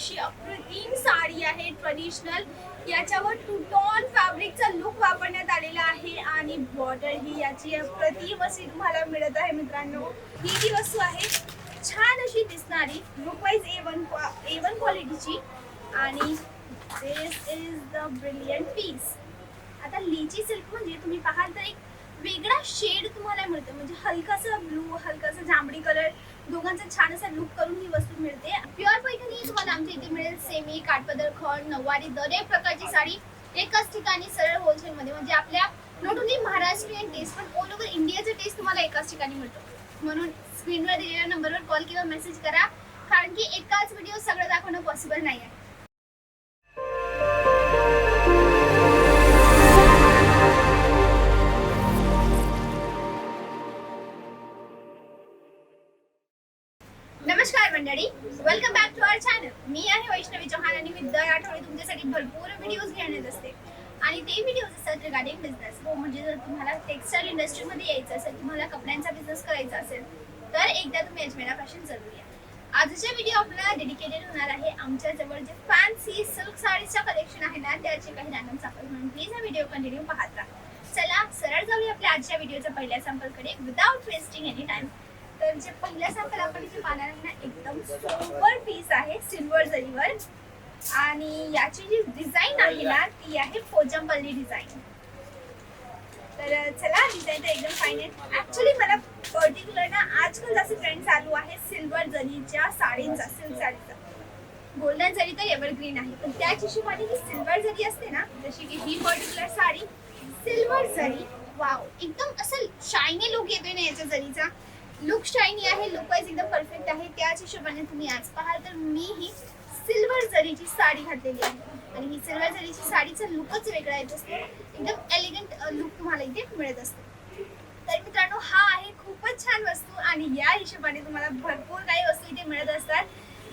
अशी अप्रतिम साडी आहे ट्रेडिशनल याच्यावर टूटॉन फॅब्रिकचा लुक वापरण्यात आलेला आहे आणि बॉर्डर ही याची अप्रतिम अशी तुम्हाला मिळत आहे मित्रांनो. ही जी वस्तू आहे छान अशी दिसणारी look wise A one A one क्वालिटीची आणि this is the brilliant piece आता लिची सिल्क म्हणजे तुम्ही पाहाल तर एक वेगळा शेड तुम्हाला मिळतो. म्हणजे हलकासा ब्लू हलकासा जांभळी कलर दोघांचा छान असा लुक करून ही वस्तू मिळते. प्युअर पैठणी तुम्हाला आमच्या इथे मिळेल. सेमी काठपदर खण नऊवारी दरेक प्रकारची साडी एकाच ठिकाणी सरळ होलसेल मध्ये. म्हणजे आपल्या नॉट ओनली महाराष्ट्रीयन टेस्ट पण ऑल ओव्हर इंडियाचा टेस्ट तुम्हाला एकाच ठिकाणी मिळतो. म्हणून स्क्रीनवर दिलेल्या नंबरवर कॉल किंवा मेसेज करा. कारण की एकाच व्हिडिओ सगळं दाखवणं पॉसिबल नाही आहे नमस्कार मंडळी. Welcome back to our channel मी आहे वैष्णवी चौहान आणि मी दर आठवडे तुमच्यासाठी भरपूर व्हिडिओज घेण्यात असते. आणि ते व्हिडिओज असतात रिगार्डिंग बिझनेस हो म्हणजे जर तुम्हाला टेक्स्टाईल इंडस्ट्रीमध्ये यायचं असेल तुम्हाला कपड्यांचा बिझनेस करायचा असेल तर एकदा तुम्ही अजमेरा फॅशन जरूर या. आजचा व्हिडिओ आपला डेडिकेटेड होणार आहे आमच्या जवळ जे फॅन्सी सिल्क साडीचं कलेक्शन आहे ना त्याचे काही रॅन्डम सॅम्पल म्हणून प्लीज हा व्हिडिओ कंटिन्यू पाहत राहा. चला सरळ जाऊया आपल्या आजच्या व्हिडिओच्या पहिल्या सॅम्पलकडे विदाउट वेस्टिंग एनी टाइम तर जे पहिल्या सॅम्पल आपण इथे पाहणार आहे ना एकदम सुपर पीस आहे सिल्वर जरीवर. आणि याची जी डिझाईन आहे ना ती आहे पोजंपल्ली डिझाईन तर चला डिझाईन तर एकदम फाईन आहे. ऍक्च्युली मला पर्टिक्युलर ना आजकाल जास्त ट्रेंड चालू आहे सिल्वर जरीच्या साडींचा सिल्क साडीचा. गोल्डन जरी तर एव्हरग्रीन आहे. पण त्याच हिशोबाने ही सिल्वर जरी असते ना जशी की ही particular sari silver zari wow एकदम असं शायनी लुक येतोय ना याच्या जरीचा. लुक शायनी आहे लुक वाईज एकदम परफेक्ट आहे त्याच हिशोबाने तुम्ही आज पाहाल तर मी ही सिल्वर जरीची साडी घातलेली आहे. आणि ही सिल्वर जरीची साडीचा लुकच वेगळा येत असतो एकदम एलिगंट लुक तुम्हाला इथे मिळत असतो. तर मित्रांनो हा आहे खूपच छान वस्तू आणि या हिशोबाने तुम्हाला भरपूर काही वस्तू इथे मिळत असतात.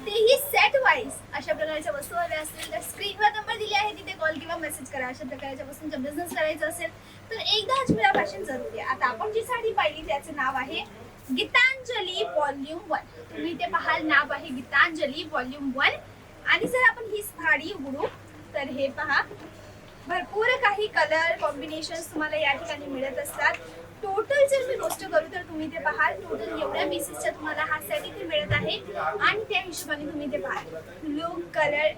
तेही सेट वाईज अशा प्रकारच्या वस्तू हव्या असतील तर स्क्रीनवर नंबर दिले आहे तिथे कॉल किंवा मेसेज करा. अशा प्रकारच्या वस्तूंचा बिझनेस करायचा असेल तर एकदाच मिळा भाषण जरूर आहे आता आपण जी साडी पाहिली त्याचं नाव आहे गीतांजली व्हॉल्यूम वन तुम्ही इथे पाहाल नाव आहे गीतांजली व्हॉल्यूम वन आणि जर आपण ही साडी उघडू तर हे पहा. भरपूर काही कलर कॉम्बिनेशन तुम्हाला या ठिकाणी मिळत असतात. टोटल जर मी गोष्ट करू तर तुम्ही ते पाहाल टोटल एवढ्या पीसेसच्या तुम्हाला हा सेट इथे मिळत आहे. आणि त्या हिशोबाने तुम्ही ते पाहाल. Look colour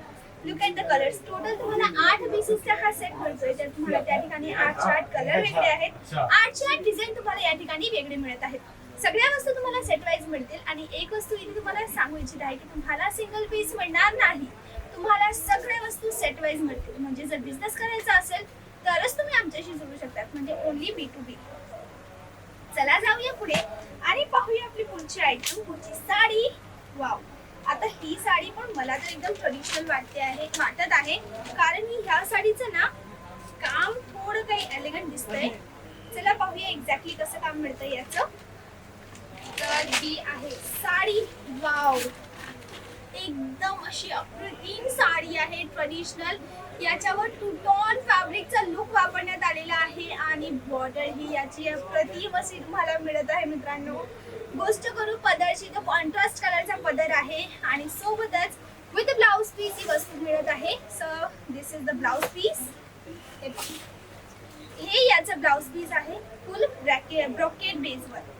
look at the colours total तुम्हाला आठ पीसेसचा हा सेट मिळतोय. तर तुम्हाला त्या ठिकाणी आठशे आठ कलर वेगळे आहेत. आठशे आठ डिझाईन तुम्हाला या ठिकाणी वेगळे मिळत आहेत. सगळ्या वस्तू तुम्हाला सेट वाईज मिळतील आणि एक वस्तू इथे तुम्हाला सांगू इच्छित आहे की तुम्हाला सिंगल पीस मिळणार नाही. तुम्हाला सगळ्या वस्तू सेट वाईज मिळतील. म्हणजे जर बिझनेस करायचा असेल तरच तुम्ही आमच्याशी जोडू शकतात. म्हणजे ओनली बी टू बी चला जाऊया पुढे आणि पाहूया आपली पुढची आयटम पुढची साडी. वाव आता ही साडी पण मला तर एकदम ट्रेडिशनल वाटते आहे वाटत आहे. कारण मी ह्या साडीचं ना काम थोडं काही एलिगंट दिसतंय. चला पाहूया एक्झॅक्टली कसं काम मिळतं याचं तर ही आहे साडी वाव एकदम अशी अप्रतिम साडी आहे ट्रेडिशनल याच्यावर टूटॉन फॅब्रिकचा लुक वापरण्यात आलेला आहे आणि बॉर्डर ही याची अप्रतिम अशी तुम्हाला मिळत आहे मित्रांनो. गोष्ट करू पदरची तर कॉन्ट्रास्ट कलरचा पदर आहे आणि सोबतच विथ ब्लाउज पीस ही वस्तू मिळत आहे. So this is the blouse piece हे हे याचं ब्लाउज पीस आहे फुल ब्रॅकेट ब्रॉकेट बेसवर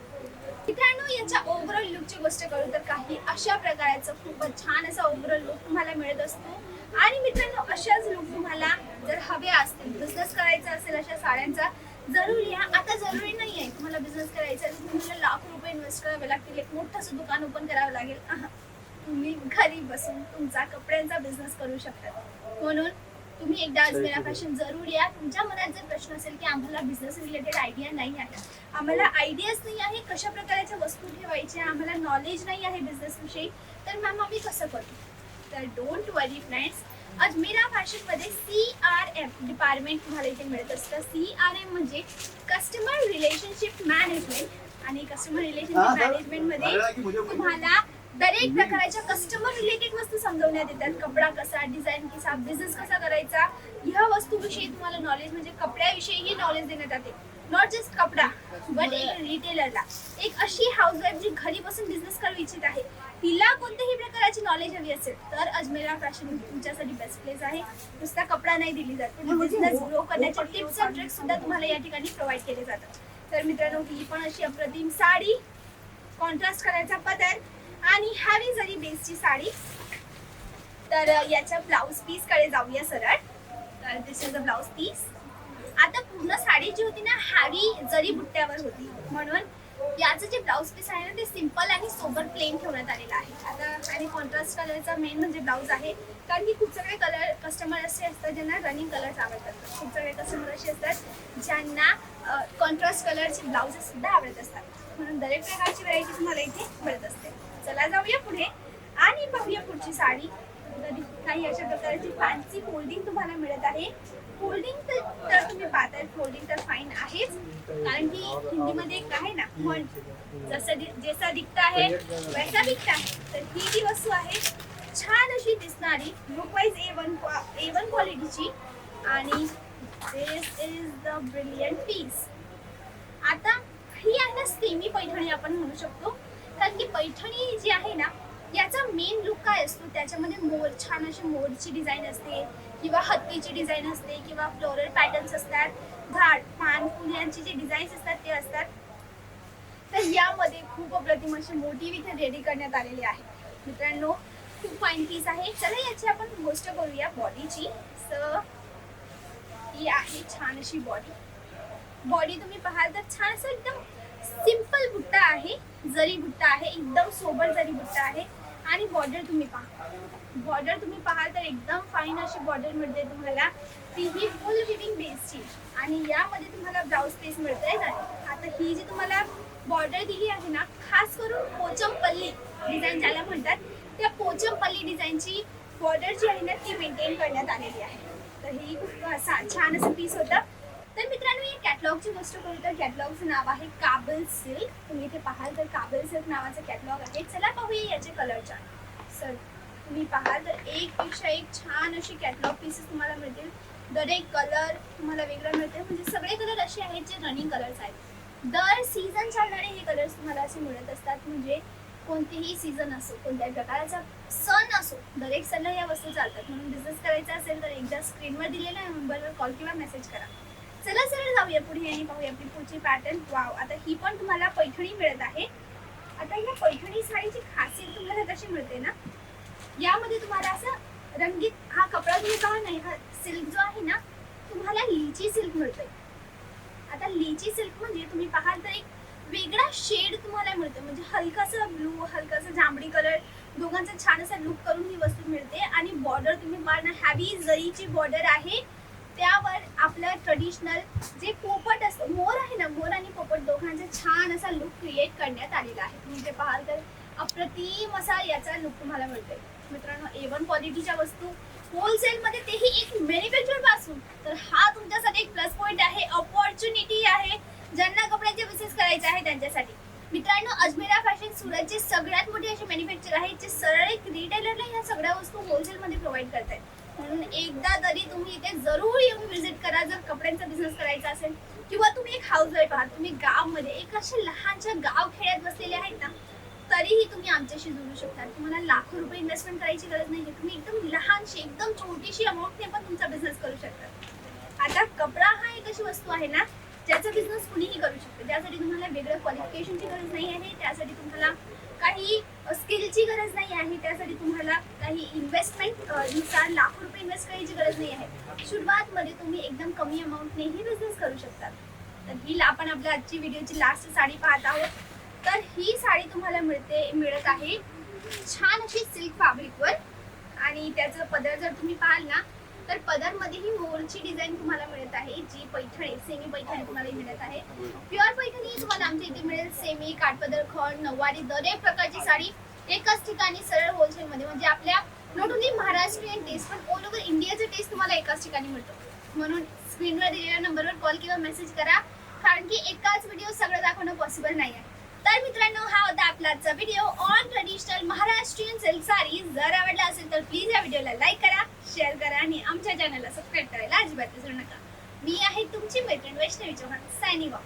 मित्रांनो याच्या ओव्हरऑल लुकची गोष्ट करू तर काही अशा प्रकारचं खूपच छान असा ओव्हरऑल लुक तुम्हाला मिळत असतो. आणि मित्रांनो अशाच लुक तुम्हाला जर हवे असतील बिझनेस करायचा असेल अशा साड्यांचा जरूर या. आता जरुरी नाही आहे तुम्हाला बिझनेस करायचा असेल तुम्हाला लाख रुपये इन्व्हेस्ट करावे लागतील. एक मोठं असं दुकान ओपन करावं लागेल. तुम्ही घरी बसून तुमचा कपड्यांचा बिझनेस करू शकता. म्हणून तुम्ही एकदा अजमेरा फॅशन जरूर या. तुमच्या मनात जर प्रश्न असेल की आम्हाला बिझनेस रिलेटेड आयडिया नाही आहे आम्हाला आयडियाच नाही आहे कशा प्रकारच्या वस्तू ठेवायच्या आम्हाला नॉलेज नाही आहे बिझनेस विषयी तर मॅम आम्ही कसं करू तर डोंट वरी फ्रेंड्स अजमेरा फॅशनमध्ये सी आर एम डिपार्टमेंट तुम्हाला इथे मिळत असतं. सी आर एम म्हणजे कस्टमर रिलेशनशिप मॅनेजमेंट आणि कस्टमर रिलेशनशिप मॅनेजमेंटमध्ये तुम्हाला दरेक प्रकारच्या कस्टमर रिलेटेड वस्तू समजवण्यात येतात. कपडा कसा डिझाईन कसा बिझनेस कसा करायचा ह्या वस्तूविषयी तुम्हाला नॉलेज म्हणजे कपड्याविषयीही नॉलेज देण्यात येते नॉट जस्ट कपडा बट एक रिटेलरला एक अशी हाऊसवाईफ जी घरी बसून बिझनेस करू इच्छित आहे. तिला कोणत्याही प्रकारची नॉलेज हवी असेल तर अजमेरा फॅशन तुमच्यासाठी बेस्ट प्लेस आहे. नुसता कपडा नाही दिली जात बिझनेस ग्रो करण्याचे टिप्स अँड ट्रिक्स सुद्धा तुम्हाला या ठिकाणी प्रोव्हाइड केले जातात. तर मित्रांनो ही पण अशी अप्रतिम साडी. कॉन्ट्रास्ट करायचा पदर. आणि हॅवी जरी बेसची साडी तर याच्या ब्लाऊज पीसकडे जाऊया सरळ. तर this is the blouse piece आता पूर्ण साडी जी होती ना हॅवी जरी बुट्ट्यावर होती. म्हणून याचं जे ब्लाऊज पीस आहे ना ते सिंपल आणि सोबर प्लेन ठेवण्यात आलेलं आहे. आता आणि कॉन्ट्रास्ट कलरचा मेन म्हणजे ब्लाऊज आहे. कारण की खूप सगळे कलर कस्टमर असे असतात ज्यांना रनिंग कलर्स आवडतात. खूप सगळे कस्टमर असे असतात ज्यांना कॉन्ट्रास्ट कलरचे ब्लाउजेस सुद्धा आवडत असतात. म्हणून दरेक प्रकारची व्हरायटी तुम्हाला इथे मिळत असते. चला जाऊया पुढे आणि पाहूया पुढची साडी. काही अशा प्रकारची फॅन्सी फोल्डिंग तुम्हाला मिळत आहे. फोल्डिंग तर तर तुम्ही पाहताय फोल्डिंग तर फाईन आहेच. कारण की हिंदीमध्ये एक आहे ना म्हण. जसं दि- जैसा दिखता आहे वैसा दिखता आहे तर ही जी वस्तू आहे छान अशी दिसणारी look wise A one A one क्वालिटीची आणि this is the brilliant piece आता ही आता सेमी पैठणी आपण म्हणू शकतो. कारण की पैठणी जी आहे ना याचा मेन लुक काय असतो? त्याच्यामध्ये मोर छान अशी मोरची डिझाईन असते किंवा हत्तीची डिझाईन असते किंवा फ्लोरल पॅटर्न्स असतात. झाड पान फुल यांची जे डिझाईन्स असतात ते असतात. तर यामध्ये खूप अप्रतिम अशी मोठी इथे रेडी करण्यात आलेली आहे. मित्रांनो खूप फाईन पीस आहे. चला याची आपण गोष्ट करूया बॉडीची सर ही आहे छान अशी बॉडी बॉडी तुम्ही पाहाल तर छान असं एकदम सिंपल बुट्टा आहे जरी बुट्टा आहे एकदम सोबर जरी बुट्टा आहे. आणि बॉर्डर तुम्ही पहा. बॉर्डर तुम्ही पाहाल तर एकदम फाईन अशी बॉर्डर मिळते तुम्हाला. ती ही फुल विविंग बेसची आणि यामध्ये तुम्हाला ब्लाऊज पीस मिळतंय ना? आता ही जी तुम्हाला बॉर्डर दिली आहे ना खास करून पोचमपल्ली डिझाईन ज्याला म्हणतात त्या पोचमपल्ली डिझाईनची बॉर्डर जी आहे ना ती मेंटेन करण्यात आलेली आहे. तर ही खूप छान असं पीस होतं. तर मित्र कॅटलॉगची गोष्ट करू तर कॅटलॉगचं नाव आहे काबल सिल्क तुम्ही इथे पाहाल तर काबल सिल्क नावाचं कॅटलॉग आहे. चला पाहूया याचे कलर चार्ट सर तुम्ही पाहाल तर एक पेक्षा एक छान अशी कॅटलॉग पीसेस तुम्हाला मिळतील. दरेक कलर तुम्हाला वेगळं मिळते. म्हणजे सगळे कलर असे आहेत जे रनिंग कलर्स आहेत. दर सीझन चालणारे हे कलर्स तुम्हाला असे मिळत असतात. म्हणजे कोणतेही सीझन असो कोणत्याही प्रकारचा सण असो दरेक सणला या वस्तू चालतात. म्हणून बिझनेस करायचा असेल तर एकदा स्क्रीनवर दिलेल्या नंबरवर कॉल किंवा मेसेज करा. चला सरळ जाऊया पुढे आणि पाहूया आपली पुढची पॅटर्न वाव आता ही पण तुम्हाला पैठणी मिळत आहे. आता या पैठणी साडीची खासियत तुम्हाला कशी मिळते ना यामध्ये तुम्हाला असं रंगीत हा कपडा तुम्ही पहा नाही हा सिल्क जो आहे ना तुम्हाला लिची सिल्क मिळतोय. आता लिची सिल्क म्हणजे तुम्ही पाहाल तर एक वेगळा शेड तुम्हाला मिळतो म्हणजे हलकासा ब्लू हलकासा जांभळी कलर दोघांचा छान असा लुक करून ही वस्तू मिळते. आणि बॉर्डर तुम्ही पाहणार ना हॅवी जरीची बॉर्डर आहे त्यावर आपलं ट्रेडिशनल जे पोपट असतं मोर आहे ना मोर आणि पोपट दोघांचा छान असा लुक क्रिएट करण्यात आलेला आहे. तुम्ही ते पाहाल तर अप्रतिम असा याचा लुक तुम्हाला मिळतोय. मित्रांनो ए वन क्वालिटीच्या वस्तू होलसेल मध्ये तेही एक मॅन्युफॅक्चरपासून. तर हा तुमच्यासाठी एक प्लस पॉइंट आहे अपॉर्च्युनिटी आहे. ज्यांना कपड्यांचे बिझनेस करायचे आहे त्यांच्यासाठी. मित्रांनो अजमेरा फॅशन सुरतचे सगळ्यात मोठे असे मॅन्युफॅक्चर आहे जे सरळ एक रिटेलरला ह्या सगळ्या वस्तू होलसेलमध्ये प्रोव्हाइड करतायत. म्हणून एकदा तरी तुम्ही इथे जरूर येऊन व्हिजिट करा जर कपड्यांचा बिझनेस करायचा असेल किंवा तुम्ही एक हाऊस वाईफ आहात तुम्ही गावमध्ये एक असे लहानशा गाव खेड्यात बसलेले आहेत ना तरीही तुम्ही आमच्याशी जोडू शकता. तुम्हाला लाखो रुपये इन्व्हेस्टमेंट करायची गरज नाही तुम्ही एकदम लहानशी एकदम छोटीशी अमाऊंटने पण तुमचा बिझनेस करू शकता. आता कपडा हा एक अशी वस्तू आहे ना ज्याचा बिझनेस कुणीही करू शकतो. त्यासाठी तुम्हाला वेगळं क्वालिफिकेशनची गरज नाही आहे त्यासाठी तुम्हाला काही स्किलची गरज नाही आहे. त्यासाठी तुम्हाला काही इन्व्हेस्टमेंटनुसार लाखो रुपये इन्व्हेस्ट करायची गरज नाही आहे. सुरुवातमध्ये तुम्ही एकदम कमी अमाऊंटनेही बिझनेस करू शकता तर ही आपण आपल्या आजची व्हिडिओची लास्ट साडी पाहत आहोत. तर ही साडी तुम्हाला मिळते मिळत आहे छान अशी सिल्क फॅब्रिकवर आणि त्याचं पदर जर तुम्ही पाहाल ना तर पदरमध्ये ही मोरची डिझाईन तुम्हाला मिळत आहे. जी पैठणी सेमी पैठणी तुम्हाला मिळत आहे. प्युअर पैठणी तुम्हाला आमच्या इथे मिळेल. सेमी काठपदर खण नऊवारी दरेक प्रकारची साडी एकाच ठिकाणी सरळ होलसेल मध्ये. म्हणजे आपल्या नॉट ओनली महाराष्ट्रीयन टेस्ट पण ऑल ओव्हर इंडियाचा टेस्ट तुम्हाला एकाच ठिकाणी मिळतो. म्हणून स्क्रीनवर दिलेल्या नंबरवर कॉल किंवा मेसेज करा. कारण की एकाच व्हिडिओ सगळं दाखवणं पॉसिबल नाही आहे. तर मित्रांनो हा होता आपला आजचा video on traditional Maharashtrian silk sari. जर आवडला असेल तर प्लीज या व्हिडिओला लाईक करा. आणि आमच्या चॅनलला सबस्क्राईब करायला अजिबात विसरू नका. मी आहे तुमची मैत्रीण वैष्णवी चव्हाण सायनिंग ऑफ